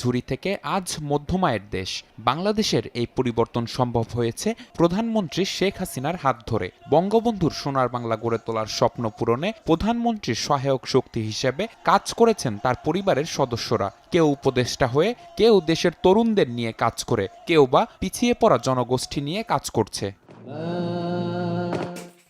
ঝুড়ি থেকে আজ মধ্যমায়ের দেশ। বাংলাদেশের এই পরিবর্তন সম্ভব হয়েছে প্রধানমন্ত্রী শেখ হাসিনার হাত ধরে। বঙ্গবন্ধুর সোনার বাংলা গড়ে তোলার স্বপ্ন পূরণে প্রধানমন্ত্রীর সহায়ক শক্তি হিসেবে কাজ করেছেন তার পরিবারের সদস্যরা। কেউ উপদেষ্টা হয়ে, কেউ দেশের তরুণদের নিয়ে কাজ করে, কেউ বা পিছিয়ে পড়া জনগোষ্ঠী নিয়ে কাজ করছে।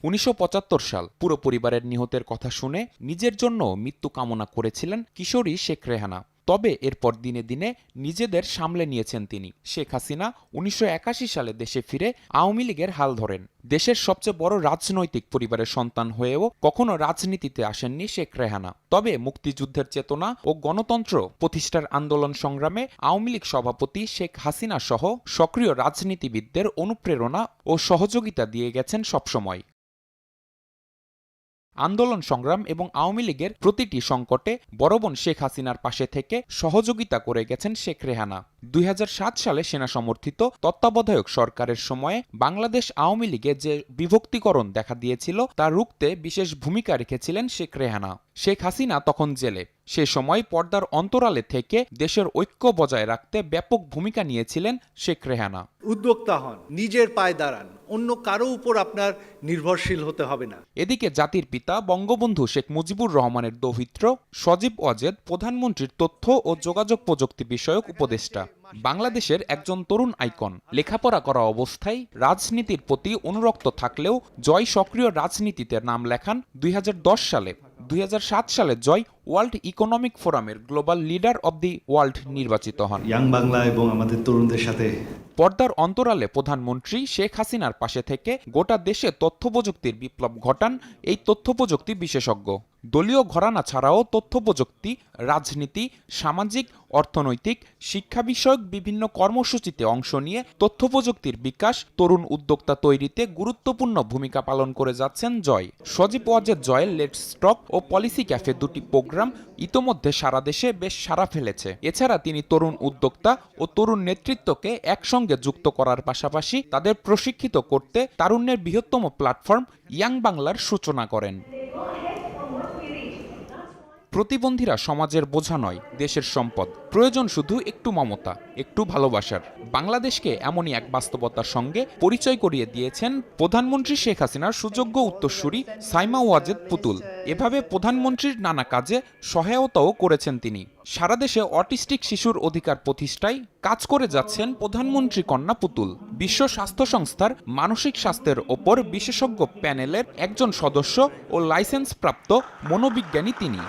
উনিশশো পঁচাত্তর সাল, পুরো পরিবারের নিহতের কথা শুনে নিজের জন্য মৃত্যু কামনা করেছিলেন কিশোরী শেখ রেহানা। তবে এরপর দিনে দিনে নিজেদের সামলে নিয়েছেন তিনি। শেখ হাসিনা উনিশশো একাশি সালে দেশে ফিরে আওয়ামী লীগের হাল ধরেন। দেশের সবচেয়ে বড় রাজনৈতিক পরিবারের সন্তান হয়েও কখনো রাজনীতিতে আসেননি শেখ রেহানা। তবে মুক্তিযুদ্ধের চেতনা ও গণতন্ত্র প্রতিষ্ঠার আন্দোলন সংগ্রামে আওয়ামী লীগ সভাপতি শেখ হাসিনা সহ সক্রিয় রাজনীতিবিদদের অনুপ্রেরণা ও সহযোগিতা দিয়ে গেছেন সবসময়। আন্দোলন সংগ্রাম এবং আওয়ামী লীগের প্রতিটি সংকটে বড় বোন শেখ হাসিনার পাশে থেকে সহযোগিতা করে গেছেন শেখ রেহানা। দুই হাজার সাত সালে সেনা সমর্থিত তত্ত্বাবধায়ক সরকারের সময়ে বাংলাদেশ আওয়ামী লীগে যে বিভক্তিকরণ দেখা দিয়েছিল তা রুখতে বিশেষ ভূমিকা রেখেছিলেন শেখ রেহানা। শেখ হাসিনা তখন জেলে। সে সময় পর্দার অন্তরালে থেকে দেশের ঐক্য বজায় রাখতে ব্যাপক ভূমিকা নিয়েছিলেন শেখ রেহানা। উদ্যোক্তা হন নিজের পায়ে দাঁড়ান অন্য কারও উপর আপনার নির্ভরশীল হতে হবে না। এদিকে জাতির পিতা বঙ্গবন্ধু শেখ মুজিবুর রহমানের দৌহিত্র সজীব অজেদ প্রধানমন্ত্রীর তথ্য ও যোগাযোগ প্রযুক্তি বিষয়ক উপদেষ্টা। বাংলাদেশের একজন তরুণ আইকন। লেখাপড়া করা অবস্থায় রাজনীতির প্রতি অনুরক্ত থাকলেও জয় সক্রিয় রাজনীতিতে নাম লেখান দুই হাজার দশ সালে। দুই হাজার সাত সালে জয় ওয়ার্ল্ড ইকোনমিক ফোরামের global leader of the world নির্বাচিত হন। ইয়াং বাংলা এবং আমাদের তরুণদের সাথে পর্দার অন্তরালে প্রধানমন্ত্রী শেখ হাসিনার পাশে থেকে গোটা দেশে তথ্য প্রযুক্তির বিপ্লব ঘটান এই তথ্য প্রযুক্তি বিশেষজ্ঞ। দলীয় ঘরানা ছাড়াও তথ্য প্রযুক্তি রাজনীতি সামাজিক অর্থনৈতিক শিক্ষা বিষয়ক বিভিন্ন কর্মসূচিতে অংশ নিয়ে তথ্য প্রযুক্তির বিকাশ তরুণ উদ্যোক্তা তৈরিতে গুরুত্বপূর্ণ ভূমিকা পালন করে যাচ্ছেন জয়। সজীব ওয়াজেদ জয়ের লেটস স্টক ও পলিসি ক্যাফে দুটি প্রোগ্রাম ইতোমধ্যে সারা দেশে বেশ সাড়া ফেলেছে। এছাড়া তিনি তরুণ উদ্যোক্তা ও তরুণ নেতৃত্বকে একসঙ্গে যুক্ত করার পাশাপাশি তাদের প্রশিক্ষিত করতে তারুণ্যের বৃহত্তম প্ল্যাটফর্ম ইয়াং বাংলার সূচনা করেন। প্রতিবন্ধীরা সমাজের বোঝা নয়, দেশের সম্পদ। প্রয়োজন শুধু একটু মমতা, একটু ভালোবাসার। বাংলাদেশকে এমনই এক বাস্তবতার সঙ্গে পরিচয় করিয়ে দিয়েছেন প্রধানমন্ত্রী শেখ হাসিনার সুযোগ্য উত্তরসূরি সাইমা ওয়াজেদ পুতুল। এভাবে প্রধানমন্ত্রীর নানা কাজে সহায়তাও করেছেন তিনি। সারা দেশে অটিস্টিক শিশুর অধিকার প্রতিষ্ঠায় কাজ করে যাচ্ছেন প্রধানমন্ত্রী কন্যা পুতুল। বিশ্ব স্বাস্থ্য সংস্থার মানসিক স্বাস্থ্যের ওপর বিশেষজ্ঞ প্যানেলের একজন সদস্য ও লাইসেন্সপ্রাপ্ত মনোবিজ্ঞানী তিনি।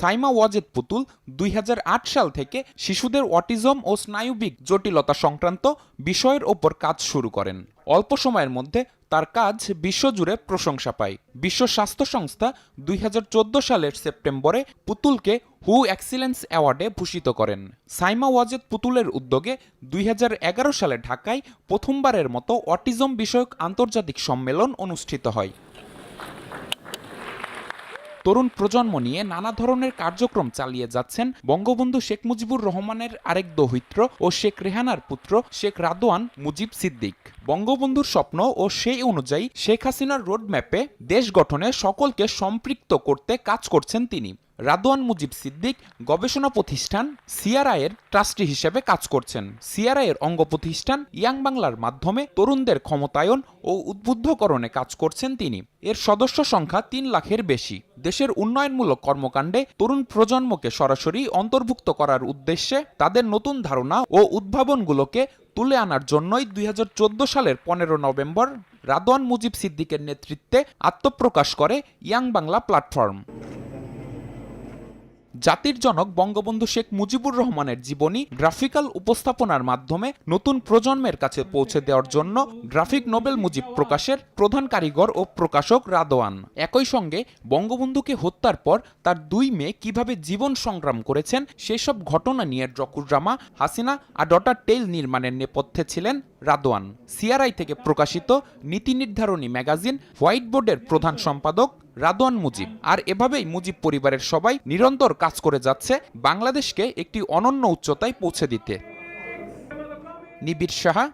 সাইমা ওয়াজেদ পুতুল দুই হাজার আট সাল থেকে শিশুদের অটিজম ও স্নায়ুবিক জটিলতা সংক্রান্ত বিষয়ের ওপর কাজ শুরু করেন। অল্প সময়ের মধ্যে তার কাজ বিশ্বজুড়ে প্রশংসা পায়। বিশ্ব স্বাস্থ্য সংস্থা দুই হাজার চোদ্দ সালের সেপ্টেম্বরে পুতুলকে হু এক্সিলেন্স অ্যাওয়ার্ডে ভূষিত করেন। সাইমা ওয়াজেদ পুতুলের উদ্যোগে দুই হাজার এগারো সালে ঢাকায় প্রথমবারের মতো অটিজম বিষয়ক আন্তর্জাতিক সম্মেলন অনুষ্ঠিত হয়। তরুণ প্রজন্ম নিয়ে নানা ধরনের কার্যক্রম চালিয়ে যাচ্ছেন বঙ্গবন্ধু শেখ মুজিবুর রহমানের আরেক দৌহিত্র ও শেখ রেহানার পুত্র শেখ রাদোয়ান মুজিব সিদ্দিক। বঙ্গবন্ধুর স্বপ্ন ও সেই অনুযায়ী শেখ হাসিনার রোডম্যাপে দেশ গঠনে সকলকে সম্পৃক্ত করতে কাজ করছেন তিনি। রাদোয়ান মুজিব সিদ্দিক গবেষণা প্রতিষ্ঠান সিআরআইয়ের ট্রাস্টি হিসেবে কাজ করছেন। সিআরআইয়ের অঙ্গ প্রতিষ্ঠান ইয়াং বাংলার মাধ্যমে তরুণদের ক্ষমতায়ন ও উদ্বুদ্ধকরণে কাজ করছেন তিনি। এর সদস্য সংখ্যা তিন লাখের বেশি। দেশের উন্নয়নমূলক কর্মকাণ্ডে তরুণ প্রজন্মকে সরাসরি অন্তর্ভুক্ত করার উদ্দেশ্যে তাদের নতুন ধারণা ও উদ্ভাবনগুলোকে তুলে আনার জন্যই দুই হাজার চোদ্দ সালের পনেরো নভেম্বর রাদওয়ান মুজিব সিদ্দিকের নেতৃত্বে আত্মপ্রকাশ করে ইয়াং বাংলা প্ল্যাটফর্ম। জাতির জনক বঙ্গবন্ধু শেখ মুজিবুর রহমানের জীবনী গ্রাফিক্যাল উপস্থাপনার মাধ্যমে নতুন প্রজন্মের কাছে পৌঁছে দেওয়ার জন্য গ্রাফিক নোবেল মুজিব প্রকাশের প্রধান কারিগর ও প্রকাশক রাদোয়ান। একই সঙ্গে বঙ্গবন্ধুকে হত্যার পর তার দুই মেয়ে কীভাবে জীবন সংগ্রাম করেছেন সেসব ঘটনা নিয়ে ড্রামা হাসিনা আর ডটার টেইল নির্মাণের নেপথ্যে ছিলেন রাদোয়ান। সিআরআই থেকে প্রকাশিত নীতি নির্ধারণী ম্যাগাজিন হোয়াইট বোর্ডের প্রধান সম্পাদক রাদওয়ান মুজিব। আর এভাবেই মুজিব পরিবারের সবাই নিরন্তর কাজ করে যাচ্ছে বাংলাদেশকে একটি অনন্য উচ্চতায় পৌঁছে দিতে। নিবিড় সাহা